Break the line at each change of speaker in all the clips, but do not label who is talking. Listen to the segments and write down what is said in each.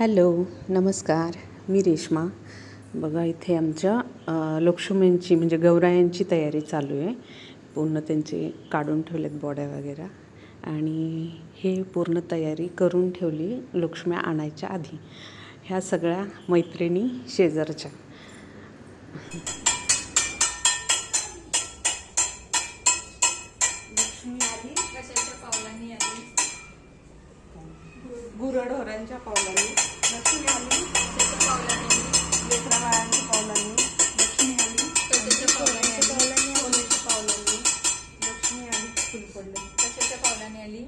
Hello नमस्कार. मी रेश्मा. बघा इथे आमच्या लक्ष्मींची म्हणजे गौरायांची तयारी चालू आहे. पूर्ण त्यांचे काढून ठेवलेत बॉड्या वगैरे. आणि हे पूर्ण तयारी करून ठेवली लक्ष्म्या आणायच्या आधी. ह्या सगळ्या मैत्रिणी शेजारच्या. गुरढोरांच्या पावलांनी. लक्ष्मी आली लेकरा बाळांच्या पावलांनी लक्ष्मी आली
कशाच्या पावलांनी आली
सोन्याच्या पावलांनी लक्ष्मी आली फुल पडलं
कशाच्या पावलांनी आली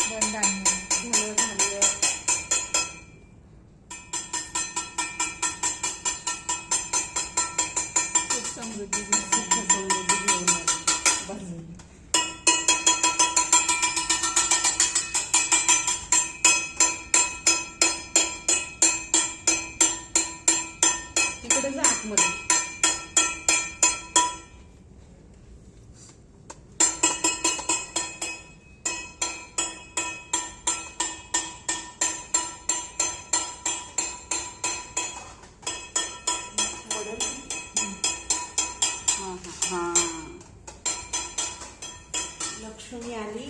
धनधान्य
धन धान्य
सुख समृद्धी
सुख समृद्धी घेऊन आली. आतमध्ये हां हां हां. लक्ष्मी आली.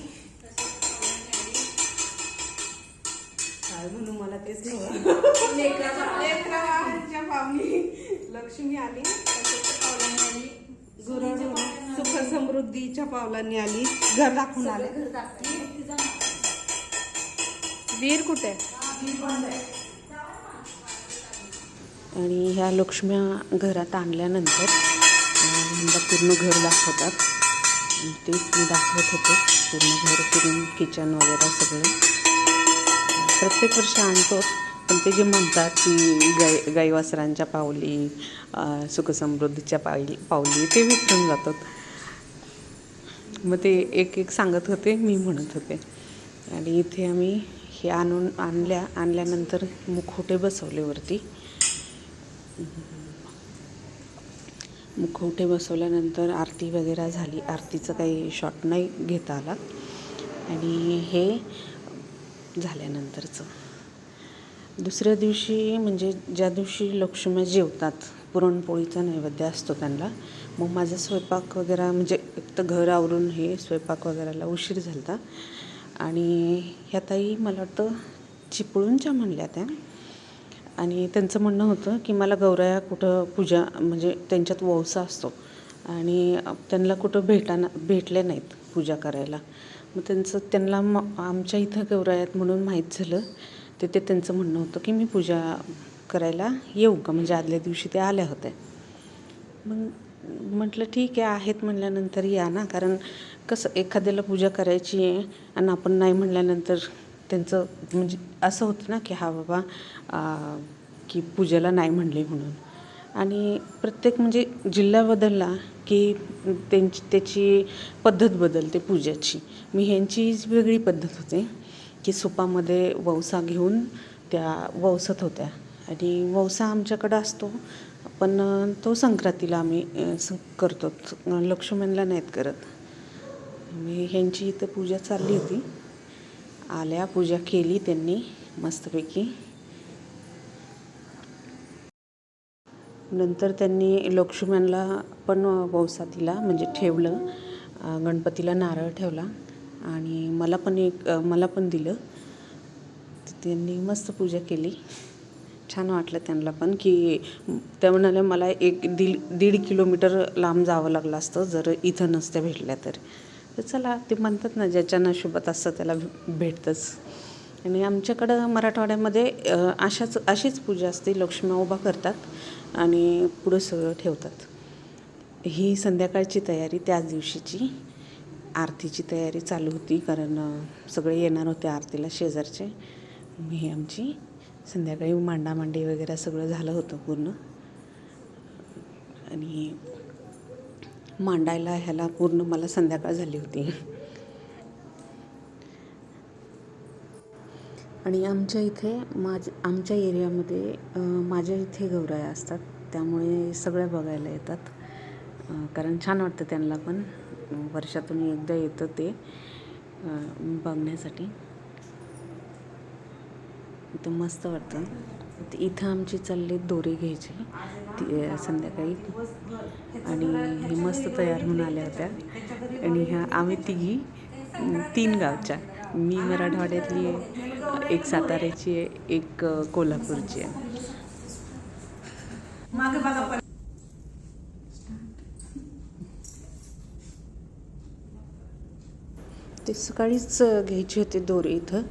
काय म्हणू मला तेच नव्हतं लक्ष्मी आली.
पावलांनी
सुख समृद्धीच्या पावलांनी आली. घर दाखवून आले. वीर कुठे? आणि ह्या लक्ष्म्या घरात आणल्यानंतर पूर्ण घर दाखवतात. तेच मी दाखवत होते. पूर्ण घर फिरून किचन वगैरे सगळं. प्रत्येक वर्षी आणतो. पण ते जे म्हणतात की गाई गाईवासरांच्या पावली सुखसमृद्धीच्या पावली पावली ते विसरून जातात. मग ते एक एक सांगत होते मी म्हणत होते. आणि इथे आम्ही हे आणून आणल्या आणल्यानंतर मुखवटे बसवले वरती. मुखवटे बसवल्यानंतर आरती वगैरे झाली. आरतीचं काही शॉट नाही घेता आला. आणि हे झाल्यानंतरचं. दुसऱ्या दिवशी म्हणजे ज्या दिवशी लक्ष्म्या जेवतात पुरणपोळीचा नैवेद्य असतो त्यांना मग माझा स्वयंपाक वगैरे म्हणजे एक तर घर आवरून हे स्वयंपाक वगैरेला उशीर झाला होता आणि ह्या ताई मला वाटतं चिपळूणच्या म्हणल्या त्या. आणि त्यांचं म्हणणं होतं की मला गौराया कुठं पूजा म्हणजे त्यांच्यात वौसा असतो. आणि त्यांना कुठं भेटाना भेटले नाहीत पूजा करायला. मग त्यांचं त्यांना म आमच्या इथं गौरायात म्हणून माहीत झालं. तर ते त्यांचं म्हणणं होतं की मी पूजा करायला येऊ का? म्हणजे आदल्या दिवशी ते आल्या होत्या. मग म्हटलं ठीक आहे आहेत म्हणल्यानंतर या ना. कारण कसं एखाद्याला पूजा करायची आहे आणि आपण नाही म्हणल्यानंतर त्यांचं म्हणजे असं होतं ना की हा बाबा की पूजेला नाही म्हणले म्हणून. आणि प्रत्येक म्हणजे जिल्हा बदलला की त्यांची त्याची पद्धत बदलते पूजेची. मी ह्यांची वेगळी पद्धत होते. की सुपामध्ये वौसा घेऊन त्या वौसत होत्या. आणि वौसा आमच्याकडं असतो पण तो संक्रांतीला आम्ही स- करतो. लक्ष्मणला नाहीत करत. मी ह्यांची इथं पूजा चालली होती. आल्या पूजा केली त्यांनी मस्तपैकी. नंतर त्यांनी लक्ष्मणला पण वौसा दिला म्हणजे ठेवलं. गणपतीला नारळ ठेवला. आणि मला पण एक मला पण दिलं. त्यांनी मस्त पूजा केली. छान वाटलं त्यांना पण की त्या म्हणाल्या मला एक दीड दीड किलोमीटर लांब जावं लागलं असतं जर इथं नसत्या भेटल्या तर. तर चला ते म्हणतात ना ज्याच्या नशिबात असतं त्याला भेटतंच. आणि आमच्याकडं मराठवाड्यामध्ये अशाच अशीच पूजा असते लक्ष्म्या उभा करतात आणि पुढं सगळं ठेवतात. ही संध्याकाळची तयारी त्याच दिवशीची. आरतीची तयारी चालू होती कारण सगळे येणार होते आरतीला शेजारचे. मी आमची संध्याकाळी मांडामांडी वगैरे सगळं झालं होतं पूर्ण. आणि मांडायला ह्याला पूर्ण मला संध्याकाळ झाली होती. आणि आमच्या इथे माझ आमच्या एरियामध्ये माझ्या इथे गौराया असतात. त्यामुळे सगळ्या बघायला येतात. कारण छान वाटतं त्यांना पण. वर्षातून एकदा येतं ते बघण्यासाठी. तर मस्त वाटतं. इथं आमची चालली दोरी घ्यायची. ती संध्याकाळी. आणि हे मस्त तयार होऊन आल्या होत्या. आणि ह्या आम्ही तिघी तीन गावच्या. मी मराठवाड्यातली आहे एक साताऱ्याची आहे एक कोल्हापूरची आहे. ते सकाळीच घ्यायचे होते दोरे इथं.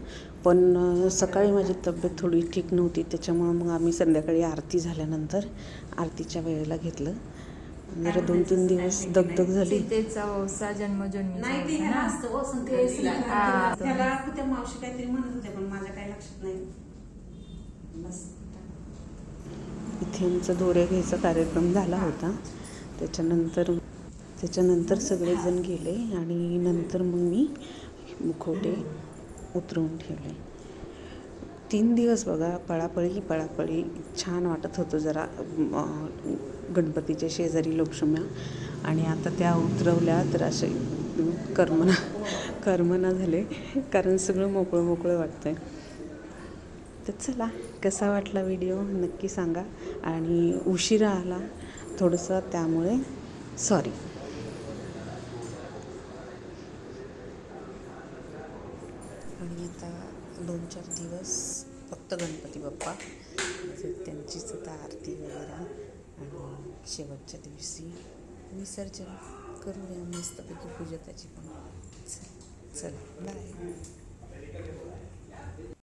पण सकाळी माझी तब्येत थोडी ठीक नव्हती. त्याच्यामुळं मग आम्ही संध्याकाळी आरती झाल्यानंतर आरतीच्या वेळेला घेतलं. जरा दोन तीन दिवस दगदग झाली.
सीतेचा वौसा जन्मजन्मीचा
नाही ते
होता
ह्याला
ना.
असतं संत
हा.
त्याला त्या मावशी काहीतरी म्हणत होत्या पण माझ्या काही लक्षात नाही. बस.
इथे आमचा दोऱ्या घ्यायचा कार्यक्रम झाला होता. त्याच्यानंतर त्याच्यानंतर सगळेजण गेले आणि नंतर मग मी मुखवटे उतरवून ठेवले. तीन दिवस बघा पळापळी पळापळी. छान वाटत होतं जरा गणपतीच्या शेजारी लोकशम्या आणि आता त्या उतरवल्या तर असे कर्मना कर्मना झाले. कारण सगळं मोकळं मोकळं वाटतं आहे तर चला कसा वाटला व्हिडिओ नक्की सांगा. आणि उशिरा आला थोडंसं त्यामुळे सॉरी मी आता दोन चार दिवस फक्त गणपती बाप्पा. म्हणजे त्यांचीच आता आरती वगैरे. आणि शेवटच्या दिवशी विसर्जन करूया. मस्तपैकी पूजा त्याची पण. चल चला बाय